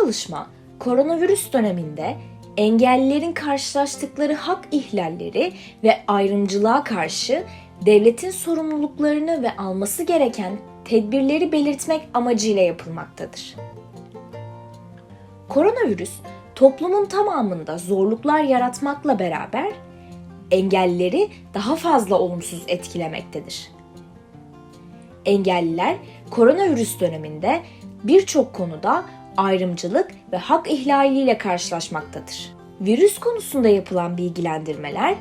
çalışma koronavirüs döneminde engellilerin karşılaştıkları hak ihlalleri ve ayrımcılığa karşı devletin sorumluluklarını ve alması gereken tedbirleri belirtmek amacıyla yapılmaktadır. Koronavirüs toplumun tamamında zorluklar yaratmakla beraber engellileri daha fazla olumsuz etkilemektedir. Engelliler koronavirüs döneminde birçok konuda ayrımcılık ve hak ihlaliyle karşılaşmaktadır. Virüs konusunda yapılan bilgilendirmeler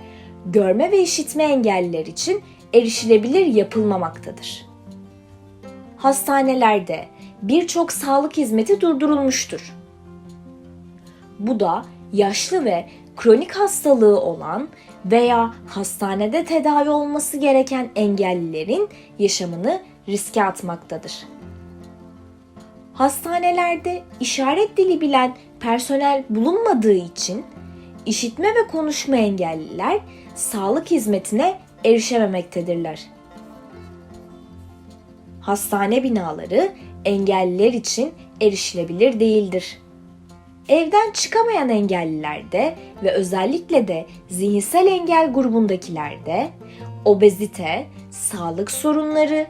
görme ve işitme engelliler için erişilebilir yapılmamaktadır. Hastanelerde birçok sağlık hizmeti durdurulmuştur. Bu da yaşlı ve kronik hastalığı olan veya hastanede tedavi olması gereken engellilerin yaşamını riske atmaktadır. Hastanelerde işaret dili bilen personel bulunmadığı için işitme ve konuşma engelliler sağlık hizmetine erişememektedirler. Hastane binaları engelliler için erişilebilir değildir. Evden çıkamayan engellilerde ve özellikle de zihinsel engel grubundakilerde obezite, sağlık sorunları,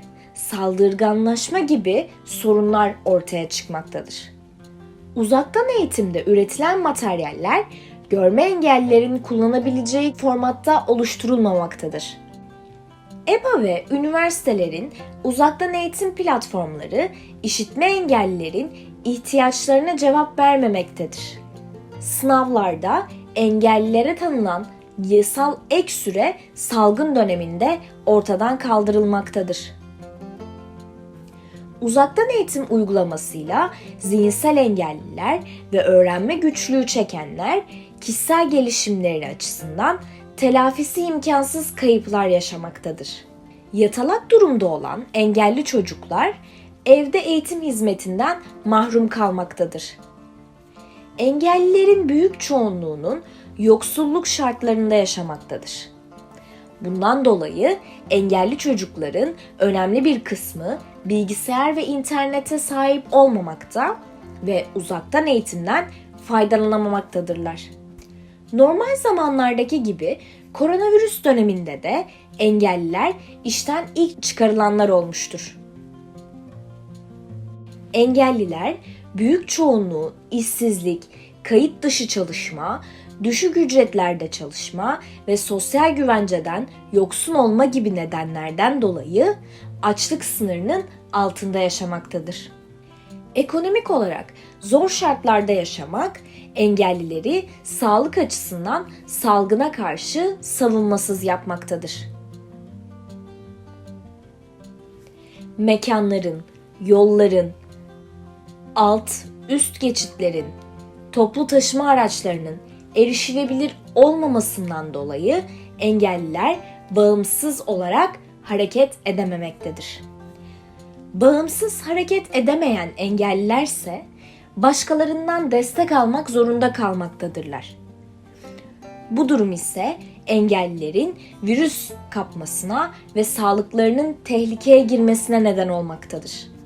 saldırganlaşma gibi sorunlar ortaya çıkmaktadır. Uzaktan eğitimde üretilen materyaller görme engellilerin kullanabileceği formatta oluşturulmamaktadır. EBA ve üniversitelerin uzaktan eğitim platformları işitme engellilerin ihtiyaçlarına cevap vermemektedir. Sınavlarda engellilere tanınan yasal ek süre salgın döneminde ortadan kaldırılmaktadır. Uzaktan eğitim uygulamasıyla zihinsel engelliler ve öğrenme güçlüğü çekenler kişisel gelişimleri açısından telafisi imkansız kayıplar yaşamaktadır. Yatalak durumda olan engelli çocuklar evde eğitim hizmetinden mahrum kalmaktadır. Engellilerin büyük çoğunluğunun yoksulluk şartlarında yaşamaktadır. Bundan dolayı engelli çocukların önemli bir kısmı bilgisayar ve internete sahip olmamakta ve uzaktan eğitimden faydalanamamaktadırlar. Normal zamanlardaki gibi koronavirüs döneminde de engelliler işten ilk çıkarılanlar olmuştur. Engelliler büyük çoğunluğu işsizlik, kayıt dışı çalışma, düşük ücretlerde çalışma ve sosyal güvenceden yoksun olma gibi nedenlerden dolayı açlık sınırının altında yaşamaktadır. Ekonomik olarak zor şartlarda yaşamak engellileri sağlık açısından salgına karşı savunmasız yapmaktadır. Mekanların, yolların, alt, üst geçitlerin, toplu taşıma araçlarının erişilebilir olmamasından dolayı engelliler bağımsız olarak hareket edememektedir. Bağımsız hareket edemeyen engellilerse başkalarından destek almak zorunda kalmaktadırlar. Bu durum ise engellilerin virüs kapmasına ve sağlıklarının tehlikeye girmesine neden olmaktadır.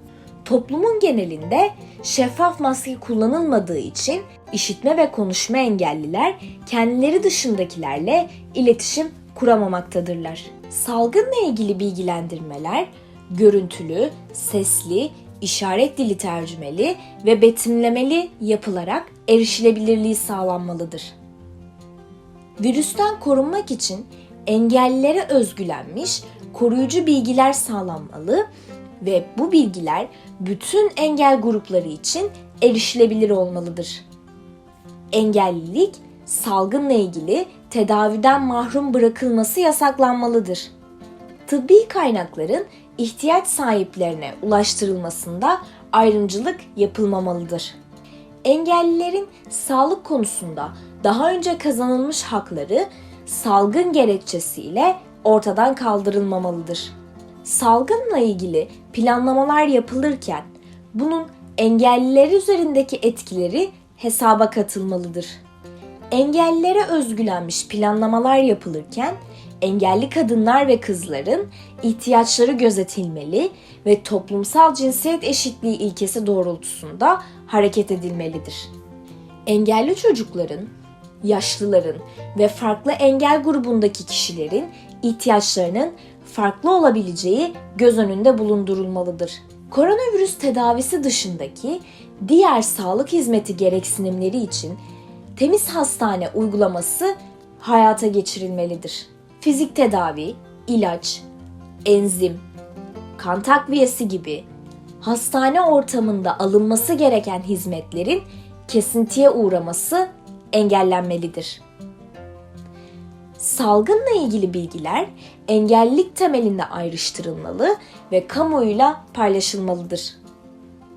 Toplumun genelinde şeffaf maske kullanılmadığı için işitme ve konuşma engelliler kendileri dışındakilerle iletişim kuramamaktadırlar. Salgınla ilgili bilgilendirmeler görüntülü, sesli, işaret dili tercümeli ve betimlemeli yapılarak erişilebilirliği sağlanmalıdır. Virüsten korunmak için engellilere özgülenmiş koruyucu bilgiler sağlanmalı ve bu bilgiler bütün engel grupları için erişilebilir olmalıdır. Engellilik salgınla ilgili tedaviden mahrum bırakılması yasaklanmalıdır. Tıbbi kaynakların ihtiyaç sahiplerine ulaştırılmasında ayrımcılık yapılmamalıdır. Engellilerin sağlık konusunda daha önce kazanılmış hakları salgın gerekçesiyle ortadan kaldırılmamalıdır. Salgınla ilgili planlamalar yapılırken bunun engelliler üzerindeki etkileri hesaba katılmalıdır. Engellilere özgülenmiş planlamalar yapılırken engelli kadınlar ve kızların ihtiyaçları gözetilmeli ve toplumsal cinsiyet eşitliği ilkesi doğrultusunda hareket edilmelidir. Engelli çocukların, yaşlıların ve farklı engel grubundaki kişilerin ihtiyaçlarının farklı olabileceği göz önünde bulundurulmalıdır. Koronavirüs tedavisi dışındaki diğer sağlık hizmeti gereksinimleri için temiz hastane uygulaması hayata geçirilmelidir. Fizik tedavi, ilaç, enzim, kan takviyesi gibi hastane ortamında alınması gereken hizmetlerin kesintiye uğraması engellenmelidir. Salgınla ilgili bilgiler engellilik temelinde ayrıştırılmalı ve kamuoyuyla paylaşılmalıdır.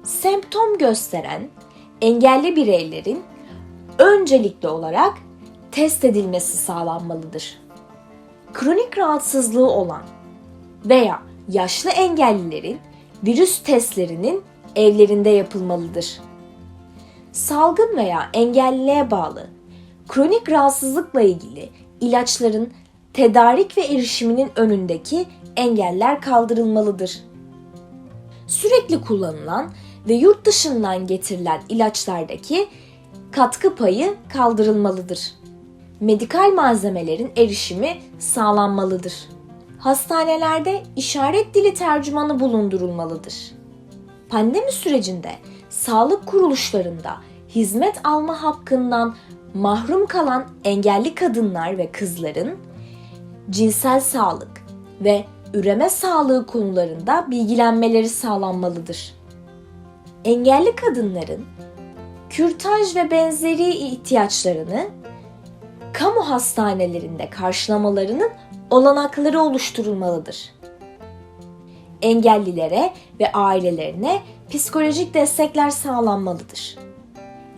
Semptom gösteren engelli bireylerin öncelikli olarak test edilmesi sağlanmalıdır. Kronik rahatsızlığı olan veya yaşlı engellilerin virüs testlerinin evlerinde yapılmalıdır. Salgın veya engelliliğe bağlı kronik rahatsızlıkla ilgili ilaçların tedarik ve erişiminin önündeki engeller kaldırılmalıdır. Sürekli kullanılan ve yurt dışından getirilen ilaçlardaki katkı payı kaldırılmalıdır. Medikal malzemelerin erişimi sağlanmalıdır. Hastanelerde işaret dili tercümanı bulundurulmalıdır. Pandemi sürecinde sağlık kuruluşlarında hizmet alma hakkından mahrum kalan engelli kadınlar ve kızların cinsel sağlık ve üreme sağlığı konularında bilgilenmeleri sağlanmalıdır. Engelli kadınların kürtaj ve benzeri ihtiyaçlarını kamu hastanelerinde karşılamalarının olanakları oluşturulmalıdır. Engellilere ve ailelerine psikolojik destekler sağlanmalıdır.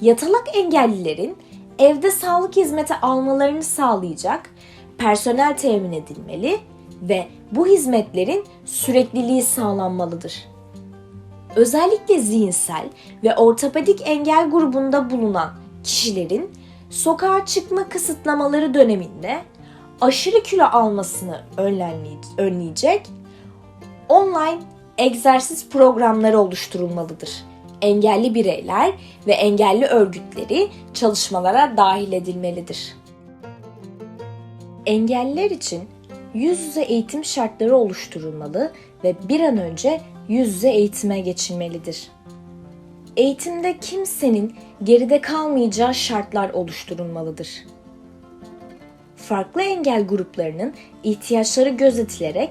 Yatalak engellilerin evde sağlık hizmeti almalarını sağlayacak personel temin edilmeli ve bu hizmetlerin sürekliliği sağlanmalıdır. Özellikle zihinsel ve ortopedik engel grubunda bulunan kişilerin sokağa çıkma kısıtlamaları döneminde aşırı kilo almasını önleyecek online egzersiz programları oluşturulmalıdır. Engelli bireyler ve engelli örgütleri çalışmalara dahil edilmelidir. Engelliler için yüz yüze eğitim şartları oluşturulmalı ve bir an önce yüz yüze eğitime geçilmelidir. Eğitimde kimsenin geride kalmayacağı şartlar oluşturulmalıdır. Farklı engel gruplarının ihtiyaçları gözetilerek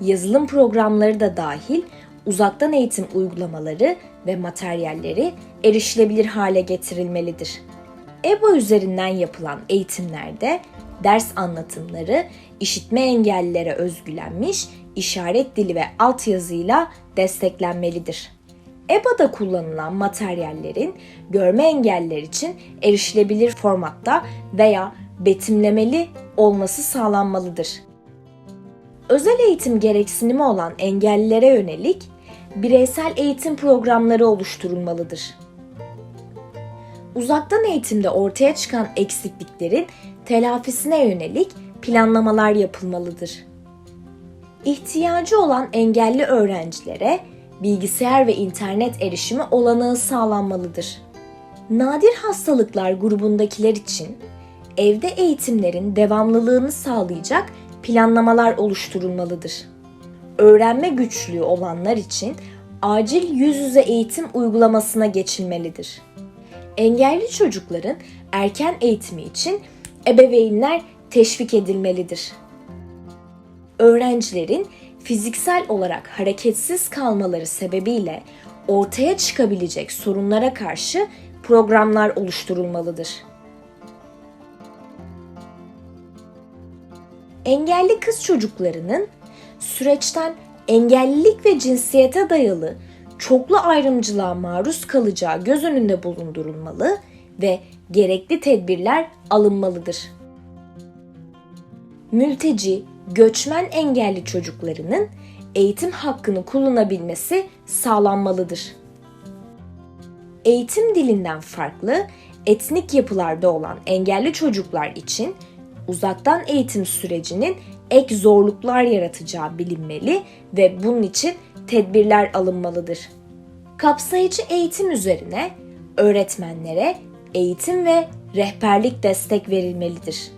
yazılım programları da dahil uzaktan eğitim uygulamaları ve materyalleri erişilebilir hale getirilmelidir. EBA üzerinden yapılan eğitimlerde ders anlatımları işitme engellilere özgülenmiş işaret dili ve altyazıyla desteklenmelidir. EBA'da kullanılan materyallerin görme engeller için erişilebilir formatta veya betimlemeli olması sağlanmalıdır. Özel eğitim gereksinimi olan engellilere yönelik bireysel eğitim programları oluşturulmalıdır. Uzaktan eğitimde ortaya çıkan eksikliklerin telafisine yönelik planlamalar yapılmalıdır. İhtiyacı olan engelli öğrencilere bilgisayar ve internet erişimi olanağı sağlanmalıdır. Nadir hastalıklar grubundakiler için evde eğitimlerin devamlılığını sağlayacak planlamalar oluşturulmalıdır. Öğrenme güçlüğü olanlar için acil yüz yüze eğitim uygulamasına geçilmelidir. Engelli çocukların erken eğitimi için ebeveynler teşvik edilmelidir. Öğrencilerin fiziksel olarak hareketsiz kalmaları sebebiyle ortaya çıkabilecek sorunlara karşı programlar oluşturulmalıdır. Engelli kız çocuklarının süreçten engellilik ve cinsiyete dayalı çoklu ayrımcılığa maruz kalacağı göz önünde bulundurulmalı ve gerekli tedbirler alınmalıdır. Mülteci, göçmen engelli çocuklarının eğitim hakkını kullanabilmesi sağlanmalıdır. Eğitim dilinden farklı etnik yapılarda olan engelli çocuklar için uzaktan eğitim sürecinin ek zorluklar yaratacağı bilinmeli ve bunun için tedbirler alınmalıdır. Kapsayıcı eğitim üzerine öğretmenlere eğitim ve rehberlik destek verilmelidir.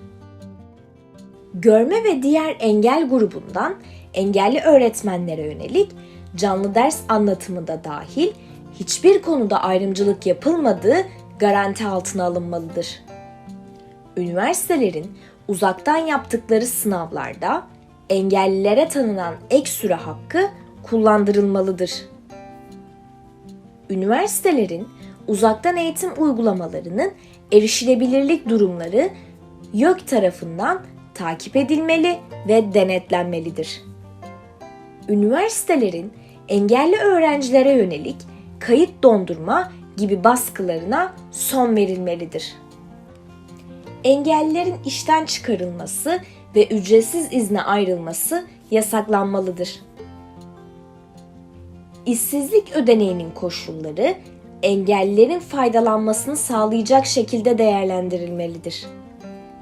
Görme ve diğer engel grubundan engelli öğretmenlere yönelik canlı ders anlatımı da dahil hiçbir konuda ayrımcılık yapılmadığı garanti altına alınmalıdır. Üniversitelerin uzaktan yaptıkları sınavlarda engellilere tanınan ek süre hakkı kullandırılmalıdır. Üniversitelerin uzaktan eğitim uygulamalarının erişilebilirlik durumları YÖK tarafından takip edilmeli ve denetlenmelidir. Üniversitelerin engelli öğrencilere yönelik kayıt dondurma gibi baskılarına son verilmelidir. Engellilerin işten çıkarılması ve ücretsiz izne ayrılması yasaklanmalıdır. İşsizlik ödeneğinin koşulları engellilerin faydalanmasını sağlayacak şekilde değerlendirilmelidir.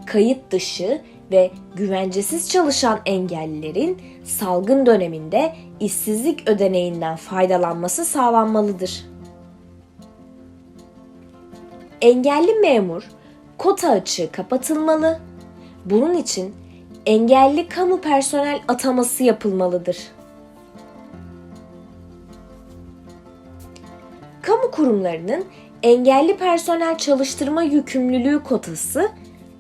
Kayıt dışı ve güvencesiz çalışan engellilerin salgın döneminde işsizlik ödeneğinden faydalanması sağlanmalıdır. Engelli memur kota açığı kapatılmalı. Bunun için engelli kamu personel ataması yapılmalıdır. Kamu kurumlarının engelli personel çalıştırma yükümlülüğü kotası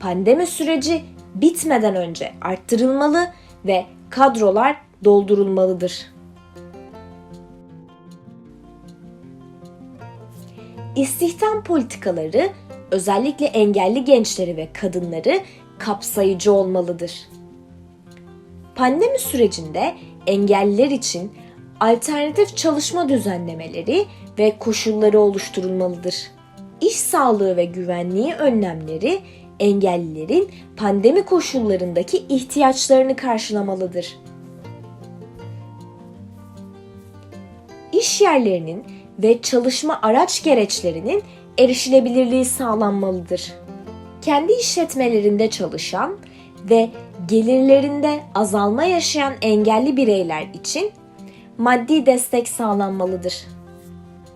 pandemi süreci bitmeden önce arttırılmalı ve kadrolar doldurulmalıdır. İstihdam politikaları özellikle engelli gençleri ve kadınları kapsayıcı olmalıdır. Pandemi sürecinde engelliler için alternatif çalışma düzenlemeleri ve koşulları oluşturulmalıdır. İş sağlığı ve güvenliği önlemleri engellilerin pandemi koşullarındaki ihtiyaçlarını karşılamalıdır. İş yerlerinin ve çalışma araç gereçlerinin erişilebilirliği sağlanmalıdır. Kendi işletmelerinde çalışan ve gelirlerinde azalma yaşayan engelli bireyler için maddi destek sağlanmalıdır.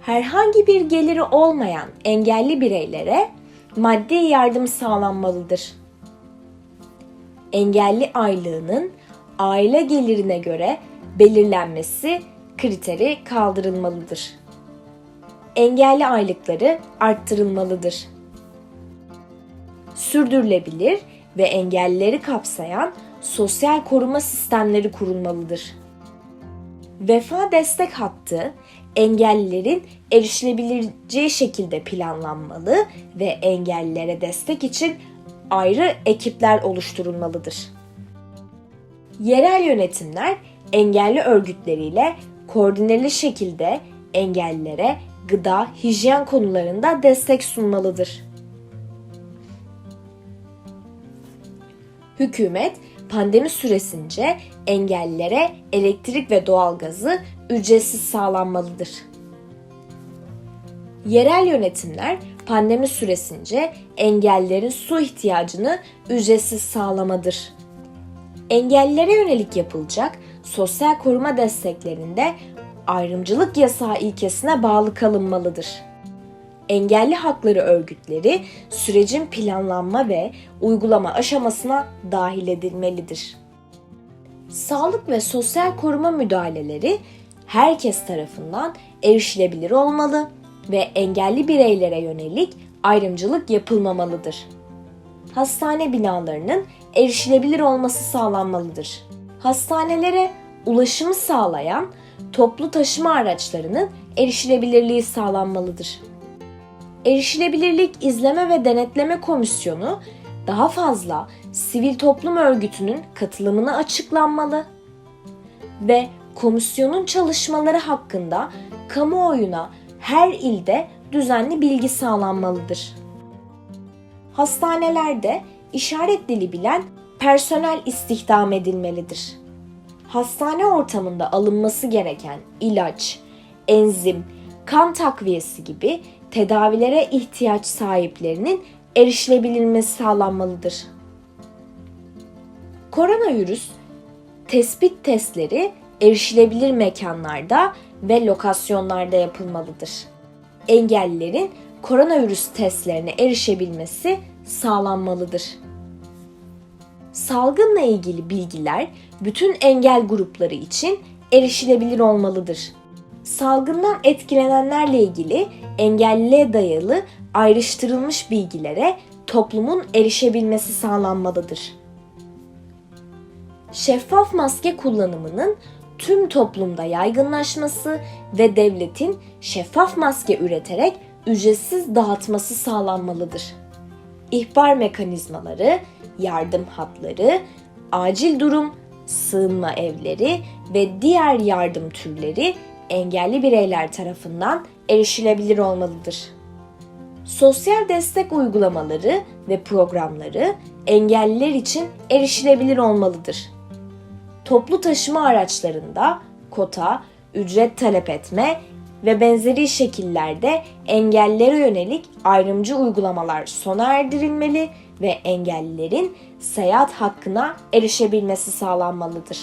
Herhangi bir geliri olmayan engelli bireylere maddi yardım sağlanmalıdır. Engelli aylığının aile gelirine göre belirlenmesi kriteri kaldırılmalıdır. Engelli aylıkları arttırılmalıdır. Sürdürülebilir ve engellileri kapsayan sosyal koruma sistemleri kurulmalıdır. Vefa destek hattı engellilerin erişilebileceği şekilde planlanmalı ve engellilere destek için ayrı ekipler oluşturulmalıdır. Yerel yönetimler engelli örgütleriyle koordineli şekilde engellilere gıda, hijyen konularında destek sunmalıdır. Hükümet pandemi süresince engellilere elektrik ve doğalgazı ücretsiz sağlanmalıdır. Yerel yönetimler pandemi süresince engellilerin su ihtiyacını ücretsiz sağlamadır. Engellilere yönelik yapılacak sosyal koruma desteklerinde ayrımcılık yasağı ilkesine bağlı kalınmalıdır. Engelli hakları örgütleri sürecin planlanma ve uygulama aşamasına dahil edilmelidir. Sağlık ve sosyal koruma müdahaleleri herkes tarafından erişilebilir olmalı ve engelli bireylere yönelik ayrımcılık yapılmamalıdır. Hastane binalarının erişilebilir olması sağlanmalıdır. Hastanelere ulaşımı sağlayan toplu taşıma araçlarının erişilebilirliği sağlanmalıdır. Erişilebilirlik İzleme ve Denetleme Komisyonu daha fazla sivil toplum örgütünün katılımını açıklanmalı ve komisyonun çalışmaları hakkında kamuoyuna her ilde düzenli bilgi sağlanmalıdır. Hastanelerde işaret dili bilen personel istihdam edilmelidir. Hastane ortamında alınması gereken ilaç, enzim, kan takviyesi gibi tedavilere ihtiyaç sahiplerinin erişilebilmesi sağlanmalıdır. Koronavirüs Tespit testleri erişilebilir mekanlarda ve lokasyonlarda yapılmalıdır. Engellilerin koronavirüs testlerine erişebilmesi sağlanmalıdır. Salgınla ilgili bilgiler bütün engel grupları için erişilebilir olmalıdır. Salgından etkilenenlerle ilgili engelliliğe dayalı ayrıştırılmış bilgilere toplumun erişebilmesi sağlanmalıdır. Şeffaf maske kullanımının tüm toplumda yaygınlaşması ve devletin şeffaf maske üreterek ücretsiz dağıtması sağlanmalıdır. İhbar mekanizmaları, yardım hatları, acil durum, sığınma evleri ve diğer yardım türleri engelli bireyler tarafından erişilebilir olmalıdır. Sosyal destek uygulamaları ve programları engelliler için erişilebilir olmalıdır. Toplu taşıma araçlarında kota, ücret talep etme ve benzeri şekillerde engellilere yönelik ayrımcı uygulamalar sona erdirilmeli ve engellilerin seyahat hakkına erişebilmesi sağlanmalıdır.